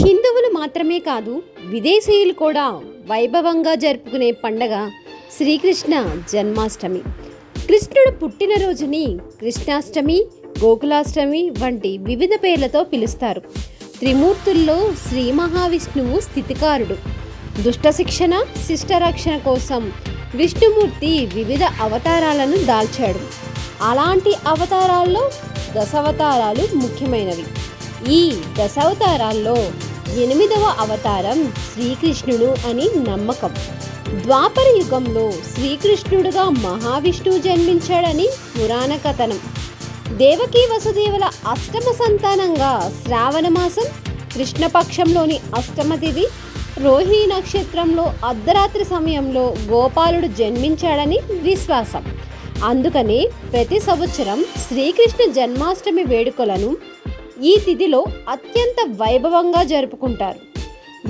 హిందువులు మాత్రమే కాదు విదేశీయులు కూడా వైభవంగా జరుపుకునే పండగ శ్రీకృష్ణ జన్మాష్టమి. కృష్ణుడు పుట్టినరోజుని కృష్ణాష్టమి గోకులాష్టమి వంటి వివిధ పేర్లతో పిలుస్తారు. త్రిమూర్తుల్లో శ్రీ మహావిష్ణువు స్థితికారుడు. దుష్ట శిక్షణ శిష్టరక్షణ కోసం విష్ణుమూర్తి వివిధ అవతారాలను దాల్చాడు. అలాంటి అవతారాల్లో దశావతారాలు ముఖ్యమైనవి. ఈ దశావతారాల్లో ఎనిమిదవ అవతారం శ్రీకృష్ణుడు అని నమ్మకం. ద్వాపర యుగంలో శ్రీకృష్ణుడుగా మహావిష్ణువు జన్మించాడని పురాణ కథనం. దేవకీ వసుదేవుల అష్టమ సంతానంగా శ్రావణమాసం కృష్ణపక్షంలోని అష్టమ తిథి రోహిణి నక్షత్రంలో అర్ధరాత్రి సమయంలో గోపాలుడు జన్మించాడని విశ్వాసం. అందుకని ప్రతి సంవత్సరం శ్రీకృష్ణ జన్మాష్టమి వేడుకలను ఈ తిథిలో అత్యంత వైభవంగా జరుపుకుంటారు.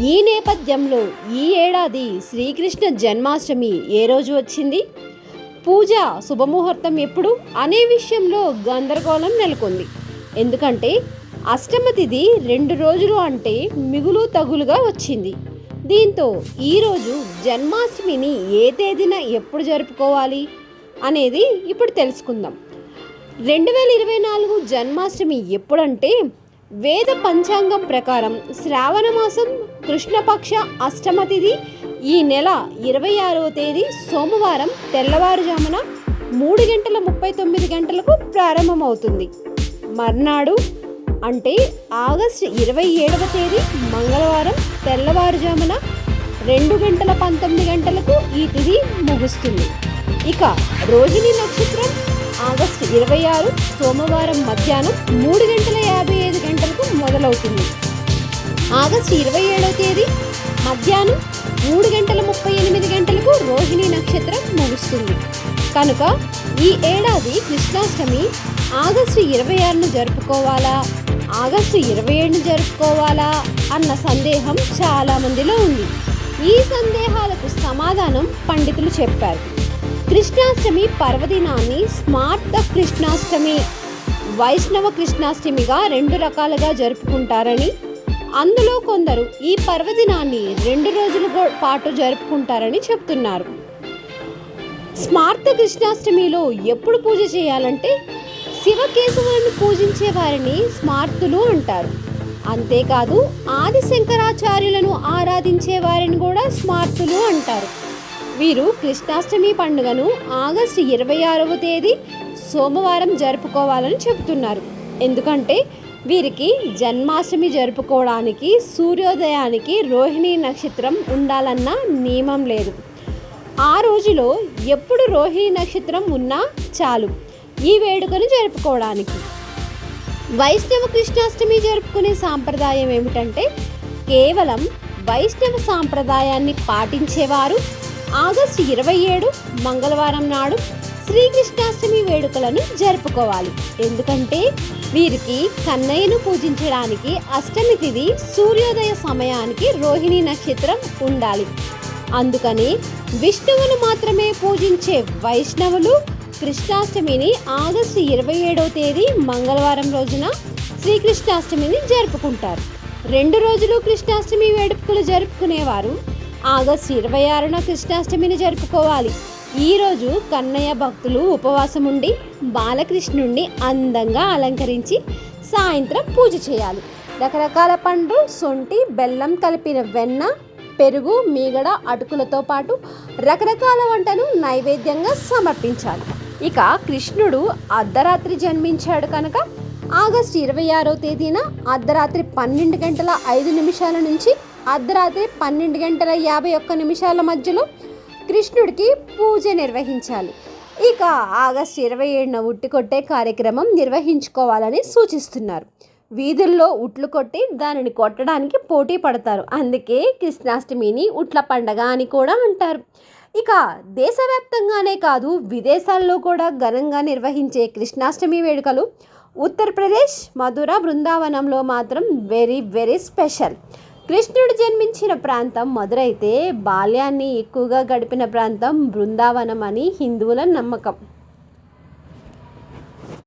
ఈ నేపథ్యంలో ఈ ఏడాది శ్రీకృష్ణ జన్మాష్టమి ఏ రోజు వచ్చింది? పూజ శుభముహూర్తం ఎప్పుడు? అనే విషయంలో గందరగోళం నెలకొంది. ఎందుకంటే అష్టమ తిథి రెండు రోజులు అంటే మిగులు తగులుగా వచ్చింది. దీంతో ఈరోజు జన్మాష్టమిని ఏ తేదీన ఎప్పుడు జరుపుకోవాలి అనేది ఇప్పుడు తెలుసుకుందాం. రెండు వేల ఇరవై నాలుగు జన్మాష్టమి ఎప్పుడంటే వేద పంచాంగం ప్రకారం శ్రావణ మాసం కృష్ణపక్ష అష్టమ తిథి ఈ నెల ఇరవై ఆరవ తేదీ సోమవారం తెల్లవారుజామున మూడు గంటల ముప్పై తొమ్మిది గంటలకు ప్రారంభమవుతుంది. మర్నాడు అంటే ఆగస్టు ఇరవై ఏడవ తేదీ మంగళవారం తెల్లవారుజామున రెండు గంటల పంతొమ్మిది గంటలకు ఈ తిథి ముగుస్తుంది. ఇక రోహిణి నక్షత్రం ఆగస్టు ఇరవై ఆరు సోమవారం మధ్యాహ్నం మూడు గంటల యాభై ఐదు గంటలకు మొదలవుతుంది. ఆగస్టు ఇరవై ఏడవ తేదీ మధ్యాహ్నం మూడు గంటల ముప్పై ఎనిమిది గంటలకు రోహిణి నక్షత్రం ముగుస్తుంది. కనుక ఈ ఏడాది కృష్ణాష్టమి ఆగస్టు ఇరవై ఆరును జరుపుకోవాలా? ఆగస్టు ఇరవై ఏడును జరుపుకోవాలా? అన్న సందేహం చాలామందిలో ఉంది. ఈ సందేహాలకు సమాధానం పండితులు చెప్పారు. కృష్ణాష్టమి పర్వదినాన్ని స్మార్త కృష్ణాష్టమి వైష్ణవ కృష్ణాష్టమిగా రెండు రకాలుగా జరుపుకుంటారని అందులో కొందరు ఈ పర్వదినాన్ని రెండు రోజుల పాటు జరుపుకుంటారని చెప్తున్నారు. స్మార్త కృష్ణాష్టమిలో ఎప్పుడు పూజ చేయాలంటే శివకేశవులను పూజించే వారిని స్మార్తులు అంటారు. అంతేకాదు ఆది శంకరాచార్యులను ఆరాధించే వారిని కూడా స్మార్తులు అంటారు. వీరు కృష్ణాష్టమి పండుగను ఆగస్టు ఇరవై ఆరవ తేదీ సోమవారం జరుపుకోవాలని చెబుతున్నారు. ఎందుకంటే వీరికి జన్మాష్టమి జరుపుకోవడానికి సూర్యోదయానికి రోహిణి నక్షత్రం ఉండాలన్న నియమం లేదు. ఆ రోజులో ఎప్పుడు రోహిణి నక్షత్రం ఉన్నా చాలు ఈ వేడుకను జరుపుకోవడానికి. వైష్ణవ కృష్ణాష్టమి జరుపుకునే సాంప్రదాయం ఏమిటంటే కేవలం వైష్ణవ సాంప్రదాయాన్ని పాటించేవారు ఆగస్టు ఇరవై ఏడు మంగళవారం నాడు శ్రీకృష్ణాష్టమి వేడుకలను జరుపుకోవాలి. ఎందుకంటే వీరికి కన్నయ్యను పూజించడానికి అష్టమి తిథి సూర్యోదయ సమయానికి రోహిణి నక్షత్రం ఉండాలి. అందుకని విష్ణువును మాత్రమే పూజించే వైష్ణవులు కృష్ణాష్టమిని ఆగస్టు ఇరవై ఏడవ తేదీ మంగళవారం రోజున శ్రీకృష్ణాష్టమిని జరుపుకుంటారు. రెండు రోజులు కృష్ణాష్టమి వేడుకలు జరుపుకునేవారు. ఆగస్టు ఇరవై ఆరున కృష్ణాష్టమిని జరుపుకోవాలి. ఈరోజు కన్నయ్య భక్తులు ఉపవాసం ఉండి బాలకృష్ణుణ్ణి అందంగా అలంకరించి సాయంత్రం పూజ చేయాలి. రకరకాల పండ్లు సొంటి బెల్లం కలిపిన వెన్న పెరుగు మీగడ అటుకులతో పాటు రకరకాల వంటను నైవేద్యంగా సమర్పించాలి. ఇక కృష్ణుడు అర్ధరాత్రి జన్మించాడు కనుక ఆగస్టు ఇరవై ఆరో తేదీన అర్ధరాత్రి పన్నెండు గంటల ఐదు నిమిషాల నుంచి అర్ధరాత్రి పన్నెండు గంటల యాభై ఒక్క నిమిషాల మధ్యలో కృష్ణుడికి పూజ నిర్వహించాలి. ఇక ఆగస్టు ఇరవై ఏడున ఉట్టి కొట్టే కార్యక్రమం నిర్వహించుకోవాలని సూచిస్తున్నారు. వీధుల్లో ఉట్లు కొట్టి దానిని కొట్టడానికి పోటీ పడతారు. అందుకే కృష్ణాష్టమిని ఉట్ల పండగ అని కూడా అంటారు. ఇక దేశవ్యాప్తంగానే కాదు విదేశాల్లో కూడా ఘనంగా నిర్వహించే కృష్ణాష్టమి వేడుకలు ఉత్తరప్రదేశ్ మధుర బృందావనంలో మాత్రం వెరీ వెరీ స్పెషల్ కృష్ణుడు జన్మించిన ప్రాంతం మధురైతే బాల్యాన్ని ఎక్కువగా గడిపిన ప్రాంతం బృందావనం అని హిందువుల నమ్మకం.